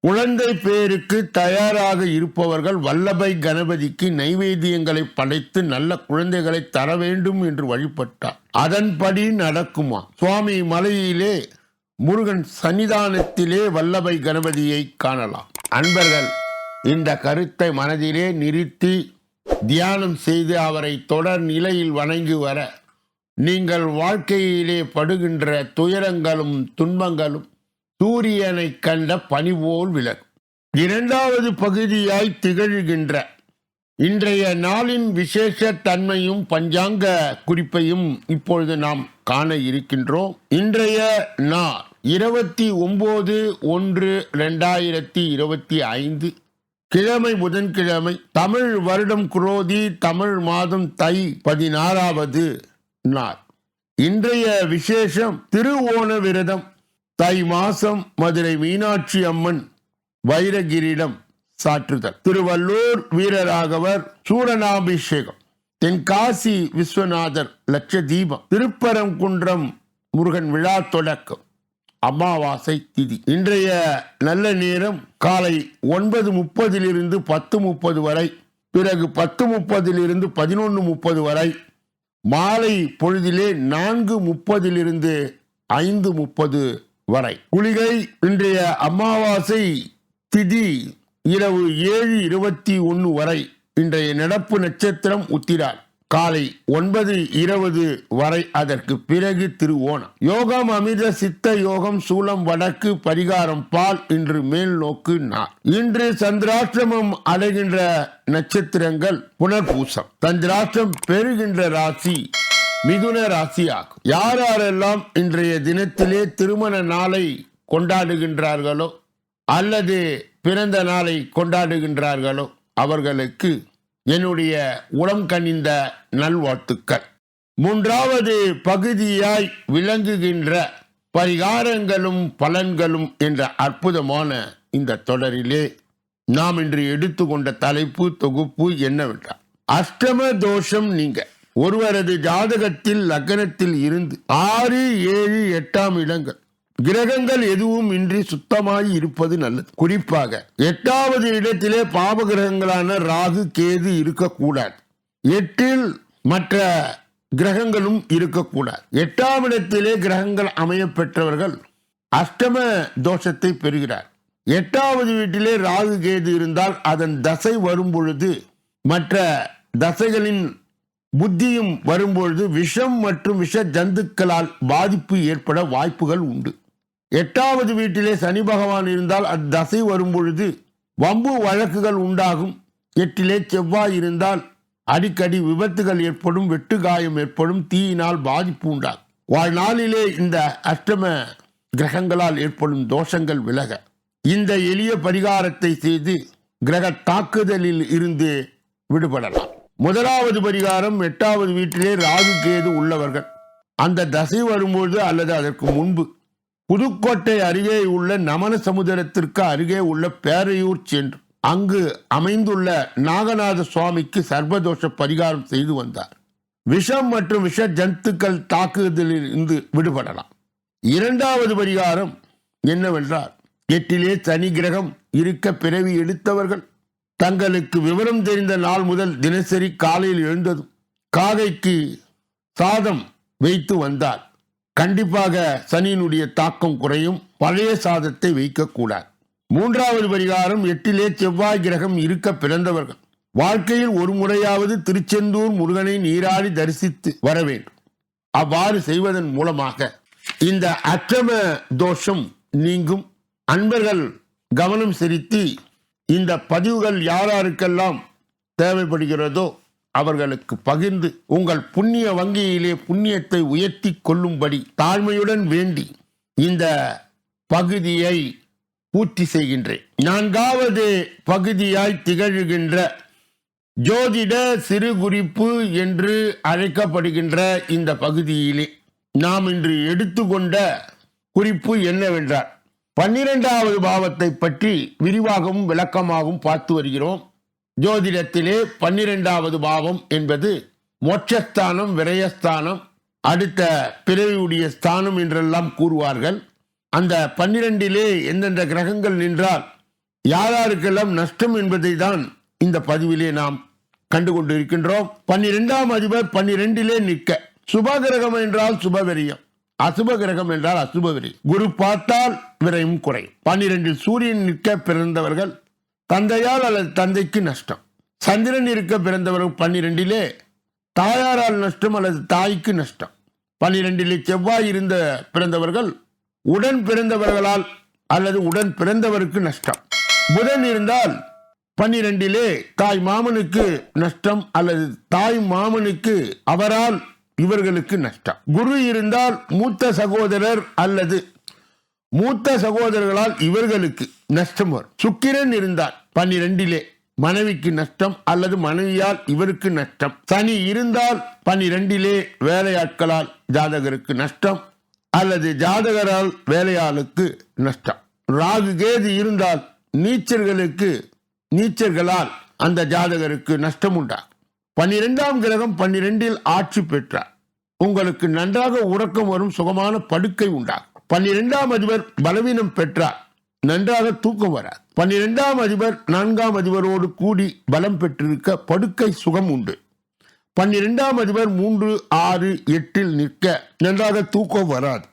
குழந்தை பேருக்கு தயாராக இருப்பவர்கள் வல்லபை கணபதிக்கு நைவேத்தியங்களை படைத்து நல்ல குழந்தைகளை தர வேண்டும் என்று வழிபட்டார். அதன்படி நடக்குமா? சுவாமி மலையிலே முருகன் சன்னிதானத்திலே வல்லபை கணபதியை காணலாம். அன்பர்கள் இந்த கருத்தை மனதிலே நிறுத்தி தியானம் செய்து அவரை தொடர் நிலையில் வணங்கி வர நீங்கள் வாழ்க்கையிலே படுகின்ற துயரங்களும் துன்பங்களும் சூரியனை கண்ட பனி போல் விலகும். இரண்டாவது பகுதியாய் திகழ்கின்ற இன்றைய நாளின் விசேஷ தன்மையும் பஞ்சாங்க குறிப்பையும் இப்பொழுது நாம் காண இருக்கின்றோம். இன்றைய நாள் இருபத்தி ஒன்பது ஒன்று ரெண்டாயிரத்தி இருபத்தி ஐந்து. கிழமை புதன்கிழமை தமிழ் வருடம் குரோதி தமிழ் மாதம் தை பதினாறாவது நாள். இன்றைய விசேஷம் திருவோண விரதம். தை மாசம் மதுரை மீனாட்சி அம்மன் வைரகிரிடம் சாற்றுதல். திருவள்ளூர் வீரராகவர் சூரனாபிஷேகம் தென்காசி விஸ்வநாதர் லட்ச தீபம் திருப்பரங்குன்றம் முருகன் விழா தொடக்கம். அமாவாசை திதி. இன்றைய நல்ல நேரம் காலை ஒன்பது முப்பதிலிருந்து பத்து முப்பது வரை பிறகு பத்து முப்பதிலிருந்து பதினொன்று முப்பது வரை மாலை பொழுதிலே நான்கு முப்பதிலிருந்து ஐந்து முப்பது வரை. குளிகை இன்றைய அமாவாசை திதி இரவு ஏழு இருபத்தி ஒன்று வரை இன்றைய நடப்பு நட்சத்திரம் உத்திரால் காலை ஒன்பது இருபது வரை அதற்கு பிறகு திருவோணம் யோகம் அமிர்த சித்த யோகம் சூலம் வடக்கு பரிகாரம் பால் இன்று மேல் நோக்கு நாள். இன்று சந்திராஷ்டிரமம் அடைகின்ற நட்சத்திரங்கள் புனர்பூசம். சந்திராஷ்டிரம் பெறுகின்ற ராசி மிதுன ராசியாகும். யார் யாரெல்லாம் இன்றைய தினத்திலே திருமண நாளை கொண்டாடுகின்றார்களோ அல்லது பிறந்த நாளை கொண்டாடுகின்றார்களோ அவர்களுக்கு என்னுடைய உளம் கனிந்த நல்வாழ்த்துக்கள். மூன்றாவது பகுதியாய் விளங்குகின்ற பரிகாரங்களும் பலன்களும் என்ற அற்புதமான இந்த தொடரிலே நாம் இன்று எடுத்துக்கொண்ட தலைப்பு தொகுப்பு என்னவென்றால் அஷ்டம தோஷம் நீங்க. ஒருவரது ஜாதகத்தில் லக்னத்தில் இருந்து ஆறு ஏழு எட்டாம் இடங்கள். கிரகங்கள் எதுவும் இன்றி சுத்தமாய் இருப்பது நல்லது. குறிப்பாக எட்டாவது இடத்திலே பாப கிரகங்களான ராகு கேது இருக்கக்கூடாது. எட்டில் மற்ற கிரகங்களும் இருக்கக்கூடாது. எட்டாம் இடத்திலே கிரகங்கள் அமைய பெற்றவர்கள் அஷ்டம தோஷத்தை பெறுகிறார். எட்டாவது வீட்டிலே ராகு கேது இருந்தால் அதன் தசை வரும் பொழுது மற்ற தசைகளின் புத்தியும் வரும்பொழுது விஷம் மற்றும் விஷ ஜந்துக்களால் பாதிப்பு ஏற்பட வாய்ப்புகள் உண்டு. எட்டாவது வீட்டிலே சனி பகவான் இருந்தால் அத்தசை வரும்பொழுது வம்பு வழக்குகள் உண்டாகும். எட்டிலே செவ்வாய் இருந்தால் அடிக்கடி விபத்துகள் ஏற்படும் வெட்டு காயம் ஏற்படும் தீயினால் பாதிப்பு உண்டாகும். வாழ்நாளிலே இந்த அஷ்டம கிரகங்களால் ஏற்படும் தோஷங்கள் விலக. இந்த எளிய பரிகாரத்தை செய்து கிரக தாக்குதலில் இருந்து விடுபடலாம். முதலாவது பரிகாரம் எட்டாவது வீட்டிலே ராகு கேது உள்ளவர்கள். அந்த தசை வரும்போது அல்லது அதற்கு முன்பு புதுக்கோட்டை அருகே உள்ள நமன சமுதிரத்திற்கு அருகே உள்ள பேரையூர் சென்று அங்கு அமைந்துள்ள நாகநாத சுவாமிக்கு சர்வதோஷ பரிகாரம் செய்து வந்தார். விஷம் மற்றும் விஷ ஜந்துக்கள் தாக்குதலில் இருந்து விடுபடலாம். இரண்டாவது பரிகாரம் என்னவென்றால் எட்டிலே சனி கிரகம் இருக்க பிறவி எடுத்தவர்கள் தங்களுக்கு விவரம் தெரிந்த நாள் முதல் தினசரி காலையில் எழுந்ததும் காகைக்கு சாதம் வைத்து வந்தார். கண்டிப்பாக சனியினுடைய தாக்கம் குறையும். பழைய சாதத்தை வைக்கக்கூடாது மூன்றாவது பரிகாரம் எட்டிலே செவ்வாய் கிரகம் இருக்க பிறந்தவர்கள். வாழ்க்கையில் ஒரு முறையாவது திருச்செந்தூர் முருகனை நீராடி தரிசித்து வர வேண்டும். அவ்வாறு செய்வதன் மூலமாக இந்த அக்கிரம தோஷம் நீங்கும். அன்பர்கள் கவனம் செலுத்தி இந்த பதிவுகள் யாராருக்கெல்லாம் தேவைப்படுகிறதோ அவர்களுக்கு பகிர்ந்து உங்கள் புண்ணிய வங்கியிலே புண்ணியத்தை உயர்த்தி கொள்ளும்படி தாழ்மையுடன் வேண்டி இந்த பகுதியை பூர்த்தி செய்கின்றேன். நான்காவது பகுதியாய் திகழ்கின்ற ஜோதிட சிறு குறிப்பு என்று அழைக்கப்படுகின்ற இந்த பகுதியிலே நாம் இன்று எடுத்துக்கொண்ட குறிப்பு என்னவென்றால் பன்னிரெண்டாவது பாவத்தை பற்றி விரிவாகவும் விளக்கமாகவும் பார்த்து வருகிறோம். ஜோதிடத்திலே பன்னிரெண்டாவது பாவம் என்பது மோட்சஸ்தானம் விரயஸ்தானம் அடுத்த பிறவியுடைய ஸ்தானம் என்றெல்லாம் கூறுவார்கள். அந்த பன்னிரெண்டிலே எந்தெந்த கிரகங்கள் நின்றால் யாராருக்கெல்லாம் நஷ்டம் என்பதை தான் இந்த பதிவிலே நாம் கண்டு கொண்டிருக்கின்றோம் பன்னிரெண்டாம் அதிபர் பன்னிரெண்டிலே நிற்க. சுப கிரகம் என்றால் சுபவெரியம் அசுப கிரகம் என்றால் அசுபவெறி குரு பார்த்தால் விரையும் குறையும். பன்னிரெண்டில் சூரியன் நிற்க பிறந்தவர்கள் தந்தையால் அல்லது தந்தைக்கு நஷ்டம். சந்திரன் இருக்க பிறந்தவர்கள் பன்னிரெண்டிலே தாயாரால் நஷ்டம் அல்லது தாய்க்கு நஷ்டம். பன்னிரெண்டிலே செவ்வாய் இருந்த பிறந்தவர்கள் உடன் பிறந்தவர்களால் அல்லது உடன் பிறந்தவருக்கு நஷ்டம். புதன் இருந்தால் பன்னிரெண்டிலே தாய் மாமனுக்கு நஷ்டம் அல்லது தாய் மாமனுக்கு அவரால் இவர்களுக்கு நஷ்டம். குரு இருந்தால் மூத்த சகோதரர் அல்லது மூத்த சகோதரர்களால் இவர்களுக்கு நஷ்டம் வரும். சுக்கிரன் இருந்தால் பன்னிரெண்டிலே மனைவிக்கு நஷ்டம் அல்லது மனைவியால் இவருக்கு நஷ்டம். சனி இருந்தால் பன்னிரெண்டிலே வேலையாட்களால் ஜாதகருக்கு நஷ்டம் அல்லது ஜாதகரால் வேலையாளுக்கு நஷ்டம். ராகு கேது இருந்தால் நீச்சர்களுக்கு நீச்சர்களால் அந்த ஜாதகருக்கு நஷ்டம் உண்டாகும். பன்னிரெண்டாம் கிரகம் பன்னிரெண்டில் ஆட்சி பெற்றார். உங்களுக்கு நன்றாக உறக்கம் வரும் சுகமான படுக்கை உண்டாகும். பன்னிரெண்டாம் அதிபர் பலவீனம் பெற்றார். நன்றாக தூக்கம் வராது பன்னிரெண்டாம் அதிபர் நான்காம் அதிபரோடு கூடி பலம் பெற்றிருக்க படுக்கை சுகம் உண்டு. பன்னிரெண்டாம் அதிபர் மூன்று ஆறு எட்டில் நிற்க நன்றாக தூக்கம் வராது.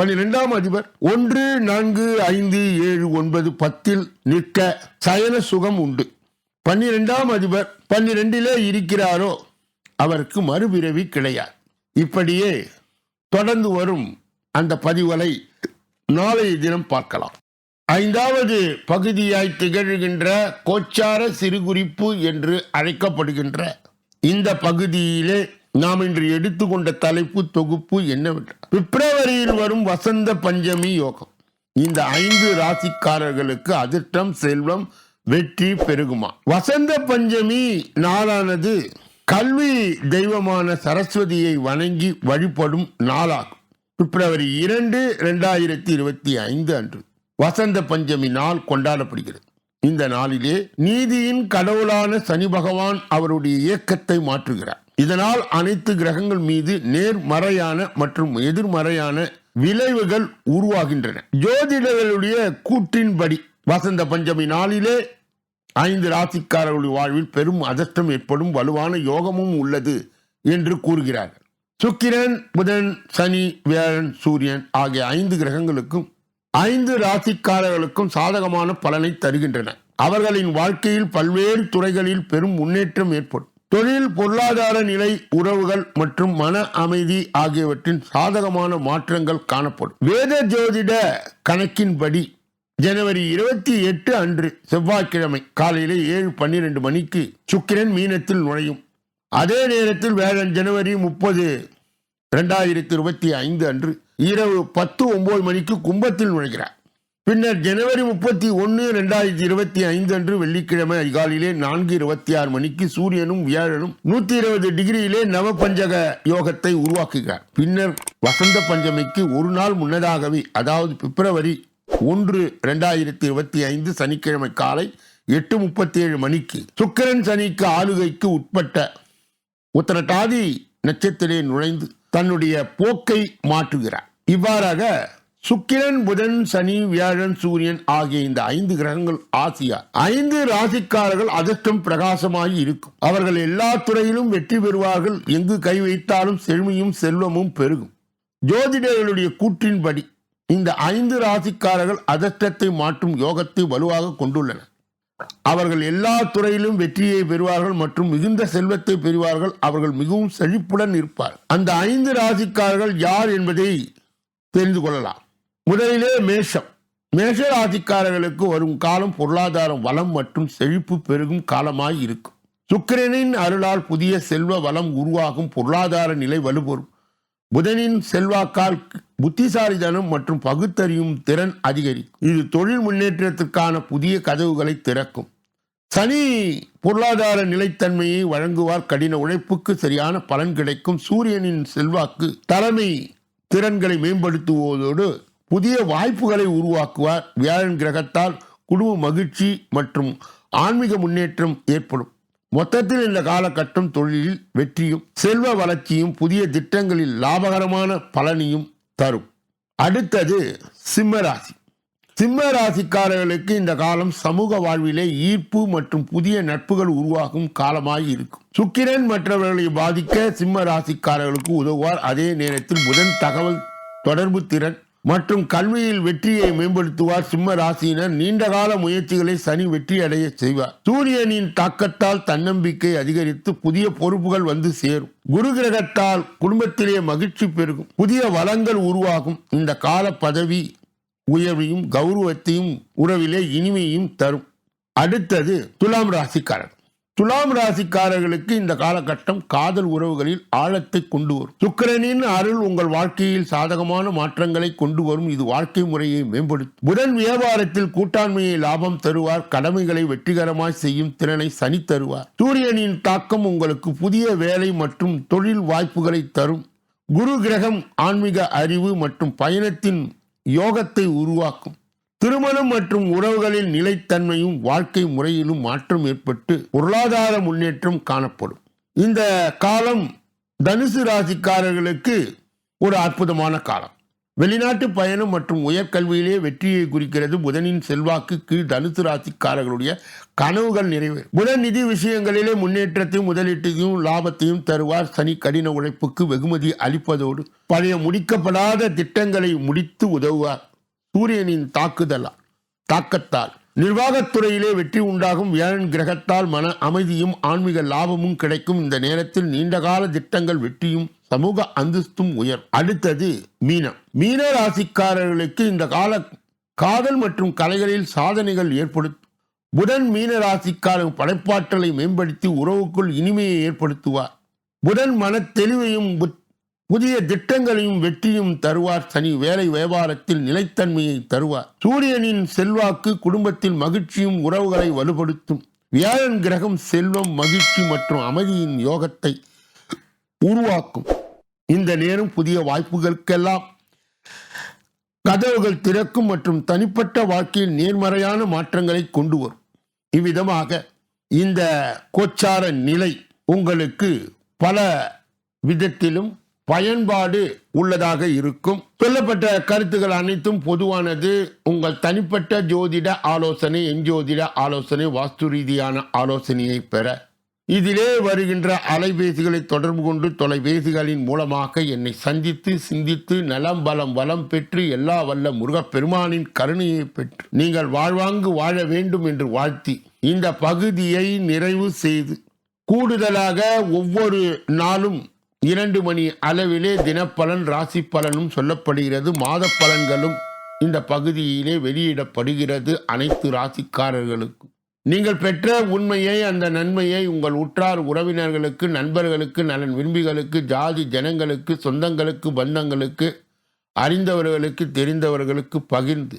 பன்னிரெண்டாம் அதிபர் ஒன்று நான்கு ஐந்து ஏழு ஒன்பது பத்தில் நிற்க சயன சுகம் உண்டு. பன்னிரெண்டாம் அதிபர் பன்னிரெண்டிலே இருக்கிறாரோ அவருக்கு மறுபிறவி கிடையாது. இப்படியே தொடர்ந்து வரும் அந்த பதிவுகளை நாளைய தினம் பார்க்கலாம். ஐந்தாவது பகுதியாய் திகழ்கின்ற கோச்சார சிறுகுறிப்பு என்று அழைக்கப்படுகின்ற இந்த பகுதியிலே நாம் இன்று எடுத்துக்கொண்ட தலைப்பு தொகுப்பு என்னவென்றால் பிப்ரவரியில் வரும் வசந்த பஞ்சமி யோகம். இந்த ஐந்து ராசிக்காரர்களுக்கு அதிர்ஷ்டம் செல்வம் வெற்றி பெருகுமா? வசந்த பஞ்சமி நாளானது கல்வி தெய்வமான சரஸ்வதியை வணங்கி வழிபடும் நாளாகும். பிப்ரவரி இரண்டு இரண்டாயிரத்தி இருபத்தி ஐந்து அன்று வசந்த பஞ்சமி நாள் கொண்டாடப்படுகிறது. இந்த நாளிலே நீதியின் கடவுளான சனி பகவான் அவருடைய இயக்கத்தை மாற்றுகிறார். இதனால் அனைத்து கிரகங்கள் மீது நேர்மறையான மற்றும் எதிர்மறையான விளைவுகள் உருவாகின்றன. ஜோதிடர்களுடைய கூற்றின்படி வசந்த பஞ்சமி நாளிலே ஐந்து ராசிக்காரர்களுடைய வாழ்வில் பெரும் அதிர்ஷ்டம் ஏற்படும் வலுவான யோகமும் உள்ளது என்று கூறுகிறார்கள். சுக்கிரன் புதன் சனி வியாழன் சூரியன் ஆகிய ஐந்து கிரகங்களுக்கும் ஐந்து ராசிக்காரர்களுக்கும் சாதகமான பலனை தருகின்றன. அவர்களின் வாழ்க்கையில் பல்வேறு துறைகளில் பெரும் முன்னேற்றம் ஏற்படும். தொழில் பொருளாதார நிலை உறவுகள் மற்றும் மன அமைதி ஆகியவற்றின் சாதகமான மாற்றங்கள் காணப்படும். வேத ஜோதிட கணக்கின்படி ஜனவரி இருபத்தி எட்டு அன்று செவ்வாய்க்கிழமை காலையிலே ஏழு பன்னிரண்டு மணிக்கு சுக்கிரன் மீனத்தில் நுழையும். அதே நேரத்தில் வேழன் ஜனவரி முப்பது இரண்டாயிரத்தி இருபத்தி ஐந்து அன்று இரவு பத்து ஒன்பது மணிக்கு கும்பத்தில் நுழைகிறார். பின்னர் ஜனவரி முப்பத்தி ஒன்று ரெண்டாயிரத்தி இருபத்தி ஐந்து அன்று வெள்ளிக்கிழமை அதிகாலையிலே நான்கு இருபத்தி ஆறு மணிக்கு சூரியனும் வியாழனும் நூத்தி இருபது டிகிரியிலே நவபஞ்சக யோகத்தை உருவாக்குகிறார். பின்னர் வசந்த பஞ்சமிக்கு ஒரு நாள் முன்னதாகவே அதாவது பிப்ரவரி ஒன்று ரெண்டாயிரத்தி இருபத்தி ஐந்து சனிக்கிழமை காலை எட்டு முப்பத்தி ஏழு மணிக்கு சுக்கிரன் சனிக்கு ஆளுகைக்கு உட்பட்ட உத்தரட்டாதி நட்சத்திரே நுழைந்து தன்னுடைய போக்கை மாற்றுகிறார். இவ்வாறாக சுக்கிரன் புதன் சனி வியாழன் சூரியன் ஆகிய இந்த ஐந்து கிரகங்கள் ஆசியா ஐந்து ராசிக்காரர்கள் அதிர்ஷ்டம் பிரகாசமாகி இருக்கும். அவர்கள் எல்லா துறையிலும் வெற்றி பெறுவார்கள். எங்கு கை வைத்தாலும் செழுமையும் செல்வமும் பெருகும். ஜோதிடர்களுடைய கூற்றின்படி இந்த ஐந்து ராசிக்காரர்கள் அதிர்ஷ்டத்தை மாற்றும் யோகத்தை வலுவாக கொண்டுள்ளனர். அவர்கள் எல்லா துறையிலும் வெற்றியை பெறுவார்கள் மற்றும் மிகுந்த செல்வத்தை பெறுவார்கள். அவர்கள் மிகவும் செழிப்புடன் இருப்பார். அந்த ஐந்து ராசிக்காரர்கள் யார் என்பதை தெரிந்து கொள்ளலாம். முதலிலே மேஷம். மேஷ ராசிக்காரர்களுக்கு வரும் காலம் பொருளாதாரம் வளம் மற்றும் செழிப்பு பெருகும் காலமாய் இருக்கும். சுக்கிரனின் அருளால் புதிய செல்வ வளம் உருவாகும். பொருளாதார நிலை வலுப்பெறும். புதனின் செல்வாக்கால் புத்திசாலிதனம் மற்றும் பகுத்தறியும் திறன் அதிகரிக்கும். இது தொழில் முன்னேற்றத்திற்கான புதிய கதவுகளை திறக்கும். சனி பொருளாதார நிலைத்தன்மையை வழங்குவார். கடின உழைப்புக்கு சரியான பலன் கிடைக்கும். சூரியனின் செல்வாக்கு தலைமை திறன்களை மேம்படுத்துவதோடு புதிய வாய்ப்புகளை உருவாக்குவார். வியாழன் கிரகத்தால் குடும்ப மகிழ்ச்சி மற்றும் ஆன்மீக முன்னேற்றம் ஏற்படும். மொத்தத்தில் இந்த காலகட்டம் தொழிலில் வெற்றியும் செல்வ வளர்ச்சியும் புதிய திட்டங்களில் லாபகரமான பலனையும் தரும். அடுத்தது சிம்மராசி சிம்ம ராசிக்காரர்களுக்கு இந்த காலம் சமூக வாழ்விலே ஈர்ப்பு மற்றும் புதிய நட்புகள் உருவாகும் காலமாய் இருக்கும். சுக்கிரன் மற்றவர்களை பாதிக்க சிம்ம ராசிக்காரர்களுக்கு உதவுவார். அதே நேரத்தில் புதன் தகவல் தொடர்பு திறன் மற்றும் கல்வியில் வெற்றியை மேம்படுத்துவார் சிம்ம ராசியினர். நீண்டகால முயற்சிகளை சனி வெற்றி அடைய செய்வார். சூரியனின் தாக்கத்தால் தன்னம்பிக்கை அதிகரித்து புதிய பொறுப்புகள் வந்து சேரும். குரு கிரகத்தால் குடும்பத்திலே மகிழ்ச்சி பெருகும். புதிய வளங்கள் உருவாகும். இந்த கால பதவி உயர்வையும் கௌரவத்தையும் உறவிலே இனிமையும் தரும். அடுத்தது துலாம் ராசிக்காரன் துலாம் ராசிக்காரர்களுக்கு இந்த காலகட்டம் காதல் உறவுகளில் ஆழத்தை கொண்டு வரும். சுக்கரனின் அருள் உங்கள் வாழ்க்கையில் சாதகமான மாற்றங்களை கொண்டு வரும். இது வாழ்க்கை முறையை மேம்படுத்தும். புதன் வியாபாரத்தில் கூட்டாண்மையை லாபம் தருவார். கடமைகளை வெற்றிகரமாய் செய்யும் திறனை சனி தருவார். சூரியனின் தாக்கம் உங்களுக்கு புதிய வேலை மற்றும் தொழில் வாய்ப்புகளை தரும். குரு கிரகம் ஆன்மீக அறிவு மற்றும் பயணத்தின் யோகத்தை உருவாக்கும். திருமணம் மற்றும் உறவுகளில் நிலைத்தன்மையும் வாழ்க்கை முறையிலும் மாற்றம் ஏற்பட்டு பொருளாதார முன்னேற்றம் காணப்படும். இந்த காலம் தனுசு ராசிக்காரர்களுக்கு ஒரு அற்புதமான காலம். வெளிநாட்டு பயணம் மற்றும் உயர்கல்வியிலே வெற்றியை குறிக்கிறது புதனின் செல்வாக்கு கீழ் தனுசு ராசிக்காரர்களுடைய கனவுகள் நிறைவேறும் புதன் நிதி விஷயங்களிலே முன்னேற்றத்தையும் முதலீட்டையும் லாபத்தையும் தருவார். சனி கடின உழைப்புக்கு வெகுமதி அளிப்பதோடு பழைய முடிக்கப்படாத திட்டங்களை முடித்து உதவுவார். சூரியனின் தாக்குதலால் தாக்கத்தால். நிர்வாகத்துறையிலே வெற்றி உண்டாகும் வியாழன் கிரகத்தால் மன அமைதியும் ஆன்மீக லாபமும் கிடைக்கும். இந்த நேரத்தில் நீண்டகால திட்டங்கள் வெற்றியும் சமூக அந்தஸ்தும் உயர். அடுத்தது மீனம். மீன ராசிக்காரர்களுக்கு இந்த கால காதல் மற்றும் கலைகளில் சாதனைகள் ஏற்படுத்தும் புதன் மீன ராசிக்காரன் படைப்பாற்றலை மேம்படுத்தி உறவுக்குள் இனிமையை ஏற்படுத்துவார். புதன் மன தெளிவையும் புத்- புதிய திட்டங்களையும் வெற்றியும் தருவார் சனி. வேலை வியாபாரத்தில் நிலைத்தன்மையை தருவார். சூரியனின் செல்வாக்கு குடும்பத்தில் மகிழ்ச்சியும் உறவுகளை வலுப்படுத்தும். வியாழன் கிரகம் செல்வம் மகிழ்ச்சி மற்றும் அமைதியின் யோகத்தை உருவாக்கும். இந்த நேரம் புதிய வாய்ப்புகளுக்கெல்லாம் கதவுகள் திறக்கும் மற்றும் தனிப்பட்ட வாழ்க்கையில் நேர்மறையான மாற்றங்களை கொண்டு வரும். இவ்விதமாக இந்த கோச்சார நிலை உங்களுக்கு பல விதத்திலும் பயன்பாடு உள்ளதாக இருக்கும். சொல்லப்பட்ட கருத்துக்கள் அனைத்தும் பொதுவானது. உங்கள் தனிப்பட்ட ஜோதிட ஆலோசனை எஞ்சோதிட ஆலோசனை வாஸ்து ரீதியான ஆலோசனையை பெற. இதிலே வருகின்ற அலைபேசிகளை தொடர்பு கொண்டு தொலைபேசிகளின் மூலமாக என்னை சந்தித்து சிந்தித்து நலம் பலம் வளம் பெற்று எல்லா வல்ல முருகப்பெருமானின் கருணையை பெற்று நீங்கள் வாழ்வாங்கு வாழ வேண்டும் என்று வாழ்த்தி இந்த பகுதியை நிறைவு செய்து கூடுதலாக ஒவ்வொரு நாளும் இரண்டு மணி அளவிலே தினப்பலன் ராசி பலனும் சொல்லப்படுகிறது. மாத பலன்களும் இந்த பகுதியிலே வெளியிடப்படுகிறது அனைத்து ராசிக்காரர்களுக்கும். நீங்கள் பெற்ற உண்மையை அந்த நன்மையை உங்கள் உற்றார் உறவினர்களுக்கு நண்பர்களுக்கு நலன் விரும்பிகளுக்கு ஜாதி ஜனங்களுக்கு சொந்தங்களுக்கு பந்தங்களுக்கு அறிந்தவர்களுக்கு தெரிந்தவர்களுக்கு பகிர்ந்து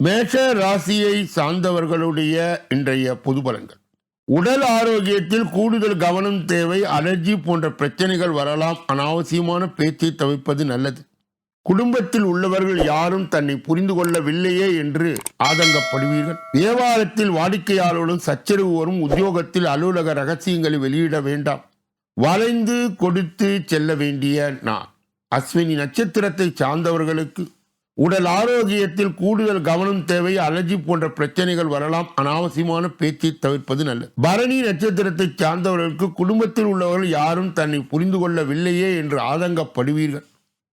மேஷ ராசியை சார்ந்தவர்களுடைய இன்றைய பொது பலன்கள் உடல் ஆரோக்கியத்தில் கூடுதல் கவனம் தேவை அலர்ஜி போன்ற பிரச்சனைகள் வரலாம் அனாவசியமான பேச்சை தவிர்ப்பது நல்லது. குடும்பத்தில் உள்ளவர்கள் யாரும் தன்னை புரிந்து கொள்ளவில்லையே என்று ஆதங்கப்படுவீர்கள். வியாபாரத்தில் வாடிக்கையாளர்களும் சச்சரவு வரும் உத்தியோகத்தில் அலுவலக ரகசியங்களை வெளியிட வேண்டாம். வளைந்து கொடுத்து செல்ல வேண்டிய நான் அஸ்வினி நட்சத்திரத்தை சார்ந்தவர்களுக்கு உடல் ஆரோக்கியத்தில் கூடுதல் கவனம் தேவை அலர்ஜி போன்ற பிரச்சனைகள் வரலாம். அனாவசியமான பேச்சை தவிர்ப்பது நல்லது. பரணி நட்சத்திரத்தை சார்ந்தவர்களுக்கு குடும்பத்தில் உள்ளவர்கள் யாரும் தன்னை புரிந்து கொள்ளவில்லையே என்று ஆதங்கப்படுவீர்கள்.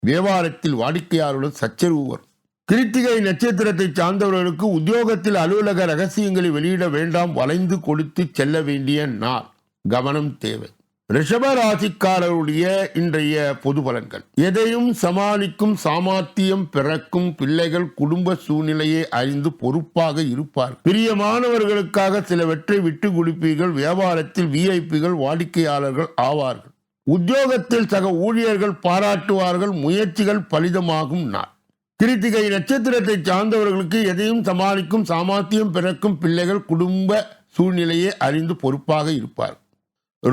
வியாபாரத்தில் வாடிக்கையாளருடன் சச்சரவு வரும். கிருத்திகை நட்சத்திரத்தை சார்ந்தவர்களுக்கு உத்தியோகத்தில் அலுவலக ரகசியங்களை வெளியிட வேண்டாம். வளைந்து கொடுத்து செல்ல வேண்டிய நாள். கவனம் தேவை. ரிஷபராசிக்காரருடைய இன்றைய பொது பலன்கள். எதையும் சமாளிக்கும் சாமர்த்தியம் பிறக்கும் பிள்ளைகள் குடும்ப சூழ்நிலையை அறிந்து பொறுப்பாக இருப்பார் பிரியமானவர்களுக்காக சிலவற்றை விட்டு கொடுப்பீர்கள். வியாபாரத்தில் விஐபிகள் வாடிக்கையாளர்கள் ஆவார்கள். உத்தியோகத்தில் சக ஊழியர்கள் பாராட்டுவார்கள். முயற்சிகள் பலிதமாகும் நாள். கிருத்திகை நட்சத்திரத்தை சார்ந்தவர்களுக்கு எதையும் சமாளிக்கும் சாமர்த்தியம் பிறக்கும் பிள்ளைகள் குடும்ப சூழ்நிலையை அறிந்து பொறுப்பாக இருப்பார்கள்.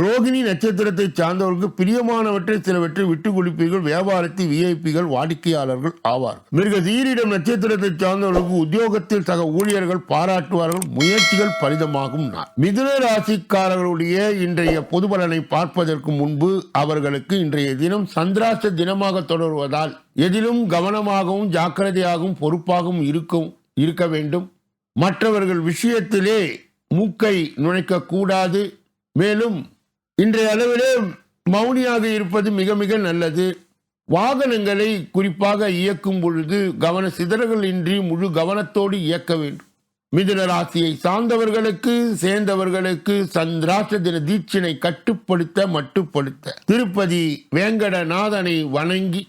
ரோகிணி நட்சத்திரத்தை சார்ந்தவர்களுக்கு பிரியமானவற்றை சிலவற்றை விட்டுக் கொடுப்பீர்கள். வியாபாரத்தில் விஐபிகள் வாடிக்கையாளர்கள் ஆவார். மிருக தீரிடம் நட்சத்திரத்தை சார்ந்தவர்களுக்கு உத்தியோகத்தில் சக ஊழியர்கள் பாராட்டுவார்கள். முயற்சிகள் பலிதமாகும் நாள். மிதுன ராசிக்காரர்களுடைய இன்றைய பொது பலனை பார்ப்பதற்கு முன்பு அவர்களுக்கு இன்றைய தினம் சந்திராச தினமாக தொடர்வதால் எதிலும் கவனமாகவும் ஜாக்கிரதையாகவும் பொறுப்பாகவும் இருக்கும் இருக்க வேண்டும். மற்றவர்கள் விஷயத்திலே மூக்கை நுழைக்க கூடாது. மேலும் இன்றைய அளவிலே மௌனியாக இருப்பது மிக மிக நல்லது. வாகனங்களை குறிப்பாக இயக்கும் பொழுது கவன சிதறல்கள் இன்றி முழு கவனத்தோடு இயக்க வேண்டும். மிதுன ராசியை சார்ந்தவர்களுக்கு சேர்ந்தவர்களுக்கு சந்திராஷ்ட தின தீட்சினை கட்டுப்படுத்த மட்டுப்படுத்த. திருப்பதி வேங்கடநாதனை வணங்கி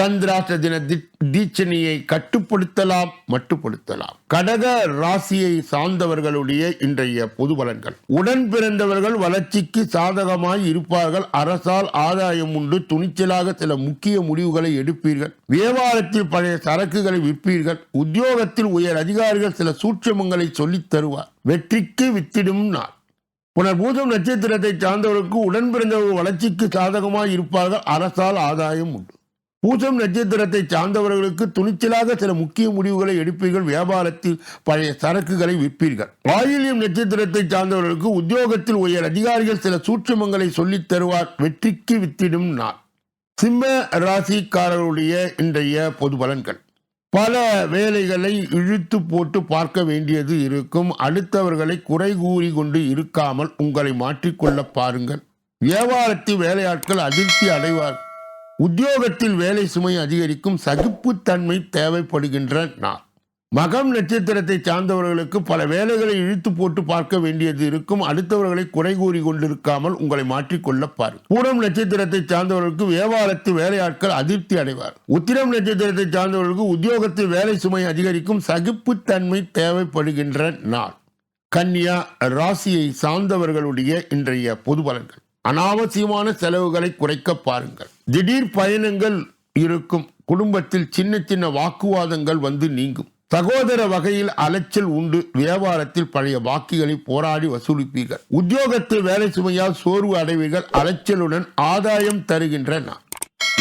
சந்திராஷ்ட தின தீட்சணியை தீட்சணையை கட்டுப்படுத்தலாம் மட்டுப்படுத்தலாம். கடக ராசியை சார்ந்தவர்களுடைய இன்றைய பொது பலன்கள். உடன் பிறந்தவர்கள் வளர்ச்சிக்கு சாதகமாய் இருப்பார்கள். அரசால் ஆதாயம் உண்டு. துணிச்சலாக சில முக்கிய முடிவுகளை எடுப்பீர்கள். வியாபாரத்தில் பழைய சரக்குகளை விற்பீர்கள். உத்தியோகத்தில் உயர் அதிகாரிகள் சில சூட்சமங்களை சொல்லித் தருவார். வெற்றிக்கு வித்திடும் நாள். புனர்பூதம் நட்சத்திரத்தை சார்ந்தவர்களுக்கு உடன் பிறந்தவர்கள் வளர்ச்சிக்கு சாதகமாய் இருப்பார்கள். அரசால் ஆதாயம் உண்டு. பூசம் நட்சத்திரத்தை சார்ந்தவர்களுக்கு துணிச்சலாக சில முக்கிய முடிவுகளை எடுப்பீர்கள். வியாபாரத்தில் பழைய சரக்குகளை விற்பீர்கள். ஆயில்யம் நட்சத்திரத்தை சார்ந்தவர்களுக்கு உத்தியோகத்தில் உயர் அதிகாரிகள் சில சூட்சமங்களை சொல்லித் தருவார். வெற்றிக்கு வித்திடும் நாள். சிம்ம ராசிக்காரர்களுடைய இன்றைய பொது பலன்கள். பல வேலைகளை இழுத்து போட்டு பார்க்க வேண்டியது இருக்கும். அடுத்தவர்களை குறை கூறி கொண்டு இருக்காமல் உங்களை மாற்றிக்கொள்ள பாருங்கள். வியாபாரத்தில் வேலையாட்கள் அதிர்ச்சி அடைவார் உத்தியோகத்தில் வேலை சுமை அதிகரிக்கும் சகிப்புத்தன்மை தேவைப்படுகின்ற நாள். மகம் நட்சத்திரத்தை சார்ந்தவர்களுக்கு பல வேலைகளை இழுத்து போட்டு பார்க்க வேண்டியது இருக்கும். அடுத்தவர்களை குறை கூறி கொண்டிருக்காமல் உங்களை மாற்றிக்கொள்ள பாருங்கள் பூரம் நட்சத்திரத்தை சார்ந்தவர்களுக்கு வியாபாரத்து வேலையாட்கள் அதிருப்தி அடைவார். உத்திரம் நட்சத்திரத்தை சார்ந்தவர்களுக்கு உத்தியோகத்தில் வேலை சுமை அதிகரிக்கும் சகிப்புத்தன்மை தேவைப்படுகின்ற நாள். கன்னியா ராசியை சார்ந்தவர்களுடைய இன்றைய பொது பலன்கள். அனாவசியமான செலவுகளை குறைக்க பாருங்கள். திடீர் பயணங்கள் இருக்கும் குடும்பத்தில் சின்ன சின்ன வாக்குவாதங்கள் வந்து நீங்கும். சகோதர வகையில் அலைச்சல் உண்டு. வியாபாரத்தில் பழைய வாக்குகளை போராடி வசூலிப்பீர்கள். உத்தியோகத்தில் வேலை சுமையால் சோர்வு அடைவீர்கள். அலைச்சலுடன் ஆதாயம் தருகின்ற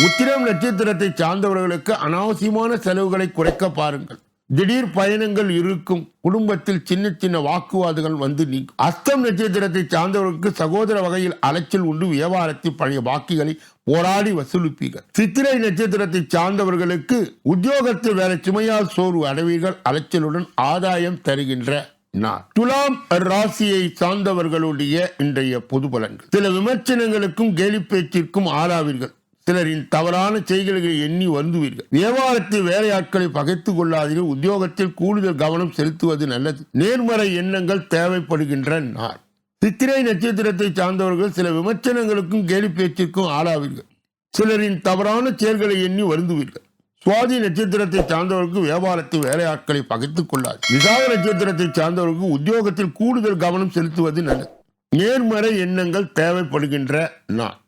உத்திரம் நட்சத்திரத்தை சார்ந்தவர்களுக்கு அனாவசியமான செலவுகளை குறைக்க பாருங்கள். திடீர் பயணங்கள் இருக்கும். குடும்பத்தில் சின்ன சின்ன வாக்குவாதங்கள் வந்து நீங்கும் அஸ்தம் நட்சத்திரத்தை சார்ந்தவர்களுக்கு சகோதர வகையில் அலைச்சல் உண்டு. வியாபாரத்தில் பழைய பாக்கிகளை போராடி வசூலிப்பீர்கள். சித்திரை நட்சத்திரத்தை சார்ந்தவர்களுக்கு உத்தியோகத்தில் வேலை சுமையால் சோர்வு அடைவீர்கள். அலைச்சலுடன் ஆதாயம் தருகின்ற நாள். துலாம் ராசியை சார்ந்தவர்களுடைய இன்றைய பொது பலன்கள் சில விமர்சனங்களுக்கும் கேலி பேச்சிற்கும் ஆளாவீர்கள். சிலரின் தவறான செய்கைகளை எண்ணி வந்துவீர்கள் வியாபாரத்தில் வேலையாட்களை பகைத்துக் கொள்ளாதீர்கள். உத்தியோகத்தில் கூடுதல் கவனம் செலுத்துவது நல்லது. நேர்மறை எண்ணங்கள் தேவைப்படுகின்ற நாள் சித்திரை நட்சத்திரத்தை சார்ந்தவர்கள் சில விமர்சனங்களுக்கும் கேலி பேச்சிற்கும் ஆளாவீர்கள். சிலரின் தவறான செயல்களை எண்ணி வருந்துவீர்கள். சுவாதி நட்சத்திரத்தை சார்ந்தவர்களுக்கு வியாபாரத்தில் வேலையாட்களை பகைத்துக் கொள்ளாது விசாக நட்சத்திரத்தை சார்ந்தவர்களுக்கு உத்தியோகத்தில் கூடுதல் கவனம் செலுத்துவது நல்லது. நேர்மறை எண்ணங்கள் தேவைப்படுகின்ற நாள்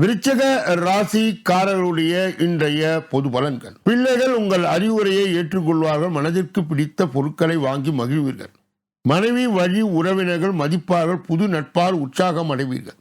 விருச்சக ராசிக்காரர்களுடைய இன்றைய பொது பலன்கள். பிள்ளைகள் உங்கள் அறிவுரையை ஏற்றுக்கொள்வார்கள் மனதிற்கு பிடித்த பொருட்களை வாங்கி மகிழ்வீர்கள். மனைவி வழி உறவினர்கள் மதிப்பார்கள் புது நட்பால் உற்சாகம் அடைவீர்கள்.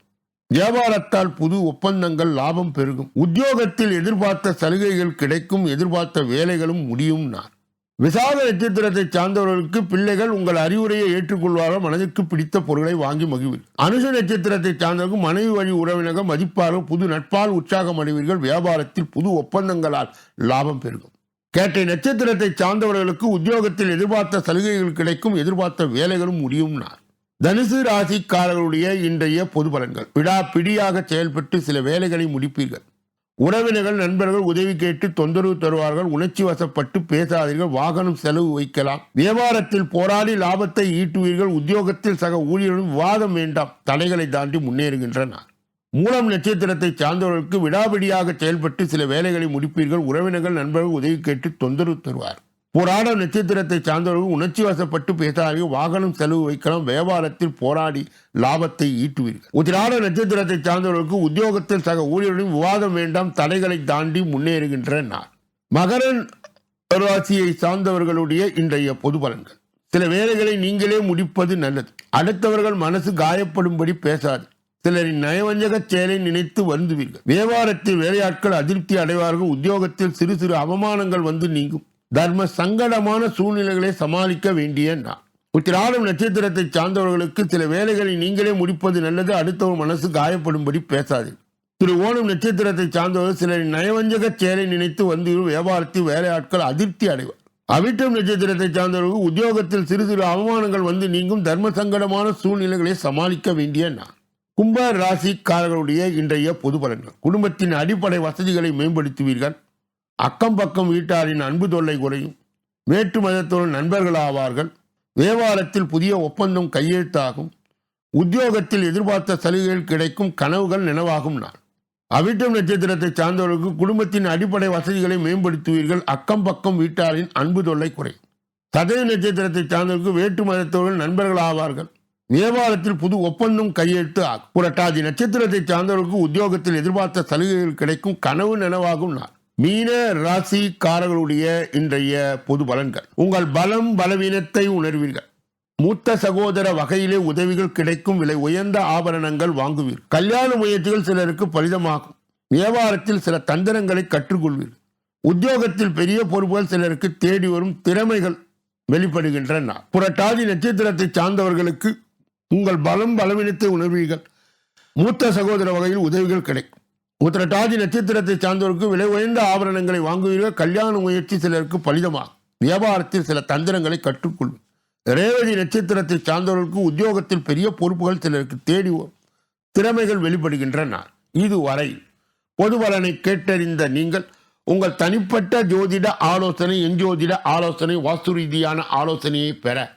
வியாபாரத்தால் புது ஒப்பந்தங்கள் லாபம் பெருகும். உத்தியோகத்தில் எதிர்பார்த்த சலுகைகள் கிடைக்கும் எதிர்பார்த்த வேலைகளும் முடியும் நான் விசால நட்சத்திரத்தை சார்ந்தவர்களுக்கு பிள்ளைகள் உங்கள் அறிவுரையை ஏற்றுக்கொள்வார்கள் மனதிற்கு பிடித்த பொருளை வாங்கி மகிழ்வீர்கள் அனுச நட்சத்திரத்தை சார்ந்தவர்கள் மனைவி வழி உறவினர்கள் மதிப்பார்கள் புது நட்பால் உற்சாகம் அடைவீர்கள் வியாபாரத்தில் புது ஒப்பந்தங்களால் லாபம் பெருகும். கேட்டை நட்சத்திரத்தை சார்ந்தவர்களுக்கு உத்தியோகத்தில் எதிர்பார்த்த சலுகைகள் கிடைக்கும் எதிர்பார்த்த வேலைகளும் முடியும் நார் தனுசு ராசிக்காரர்களுடைய இன்றைய பொது பலன்கள். விடா பிடியாக செயல்பட்டு சில வேலைகளை முடிப்பீர்கள். உறவினர்கள் நண்பர்கள் உதவி கேட்டு தொந்தரவு தருவார்கள். உணர்ச்சி வசப்பட்டு பேசாதீர்கள். வாகனம் செலவு வைக்கலாம். வியாபாரத்தில் போராடி லாபத்தை ஈட்டுவீர்கள். உத்தியோகத்தில் சக ஊழியர்களும் விவாதம் வேண்டாம். தடைகளை தாண்டி முன்னேறுகின்றனர் மூலம் நட்சத்திரத்தை சார்ந்தவர்களுக்கு விடாபிடியாக செயல்பட்டு சில வேலைகளை முடிப்பீர்கள். உறவினர்கள் நண்பர்கள் உதவி கேட்டு தொந்தரவு தருவார். போராட நட்சத்திரத்தை சார்ந்தவர்கள் உணர்ச்சி வசப்பட்டு பேசாதீர்கள் வாகனம் செலவு வைக்கலாம் வியாபாரத்தில் போராடி லாபத்தை ஈட்டுவீர்கள். உதிராட நட்சத்திரத்தை சார்ந்தவர்களுக்கு உத்தியோகத்தில் சக ஊழியர்களும் விவாதம் வேண்டாம் தடைகளை தாண்டி முன்னேறுகின்ற நாள். மகரன் ராசியை சார்ந்தவர்களுடைய இன்றைய பொது பலன்கள். சில வேலைகளை நீங்களே முடிப்பது நல்லது. அடுத்தவர்கள் மனசு காயப்படும்படி பேசாது. சிலரின் நயவஞ்சக செயலை நினைத்து வருந்துவீர்கள். வியாபாரத்தில் வேலையாட்கள் அதிருப்தி அடைவார்கள் உத்தியோகத்தில் சிறு சிறு அவமானங்கள் வந்து நீங்கும். தர்ம சங்கடமான சூழ்நிலைகளை சமாளிக்க வேண்டிய நான் உத்திராடம் நட்சத்திரத்தை சார்ந்தவர்களுக்கு சில வேலைகளை நீங்களே முடிப்பது நல்லது. அடுத்தவர் மனசு காயப்படும்படி பேசாது. திரு ஓணம் நட்சத்திரத்தை சார்ந்தவர்கள் சிலர் நயவஞ்சக செயலை நினைத்து வந்து வியாபாரத்தில் வேலையாட்கள் அதிருப்தி அடைவார். அவிட்டம் நட்சத்திரத்தை சார்ந்தவர்கள் உத்தியோகத்தில் சிறு சிறு அவமானங்கள் வந்து நீங்கும் தர்ம சங்கடமான சூழ்நிலைகளை சமாளிக்க வேண்டிய நான் கும்ப ராசிக்காரர்களுடைய இன்றைய பொது பலன்கள். குடும்பத்தின் அடிப்படை வசதிகளை மேம்படுத்துவீர்கள். அக்கம் பக்கம் வீட்டாரின் அன்பு தொல்லை குறையும். வேற்று மதத்தோடு நண்பர்கள் ஆவார்கள். வியாபாரத்தில் புதிய ஒப்பந்தம் கையெழுத்தாகும். உத்தியோகத்தில் எதிர்பார்த்த சலுகைகள் கிடைக்கும் கனவுகள் நினைவாகும் நான் அவிட்டம் நட்சத்திரத்தை சார்ந்தவர்களுக்கு குடும்பத்தின் அடிப்படை வசதிகளை மேம்படுத்துவீர்கள். அக்கம் பக்கம் வீட்டாரின் அன்பு தொல்லை குறையும். சதய நட்சத்திரத்தை சார்ந்தவர்களுக்கு வேற்று மதத்தோடு நண்பர்கள் ஆவார்கள். வியாபாரத்தில் புது ஒப்பந்தம் கையெழுத்து ஆகும். புரட்டாதி நட்சத்திரத்தை சார்ந்தவர்களுக்கு உத்தியோகத்தில் எதிர்பார்த்த சலுகைகள் கிடைக்கும். கனவு நினைவாகும் நாள். மீன ராசிக்காரர்களுடைய இன்றைய பொது பலன்கள். உங்கள் பலம் பலவீனத்தை உணர்வீர்கள். மூத்த சகோதர வகையிலே உதவிகள் கிடைக்கும் விலை உயர்ந்த ஆபரணங்கள் வாங்குவீர். கல்யாண முயற்சிகள் சிலருக்கு பலிதமாகும். வியாபாரத்தில் சில தந்திரங்களை கற்றுக்கொள்வீர். உத்தியோகத்தில் பெரிய பொறுப்புகள் சிலருக்கு தேடி வரும் திறமைகள் வெளிப்படுகின்றன. புரட்டாதி நட்சத்திரத்தை சார்ந்தவர்களுக்கு உங்கள் பலம் பலவீனத்தை உணர்வீர்கள். மூத்த சகோதர வகையில் உதவிகள் கிடைக்கும். உத்திரட்டாதி நட்சத்திரத்தை சார்ந்தவருக்கு விலை உயர்ந்த ஆபரணங்களை வாங்குவீர்கள். கல்யாண முயற்சி சிலருக்கு பலிதமாகும். வியாபாரத்தில் சில தந்திரங்களை கற்றுக்கொள்ளும். ரேவதி நட்சத்திரத்தை சார்ந்தவர்களுக்கு உத்தியோகத்தில் பெரிய பொறுப்புகள் சிலருக்கு தேடி வரும். திறமைகள் வெளிப்படுகின்றன. இதுவரை பொதுபலனை கேட்டறிந்த நீங்கள் உங்கள் தனிப்பட்ட ஜோதிட ஆலோசனை எஞ்சோதிட ஆலோசனை வாஸ்து ரீதியான ஆலோசனையை பெற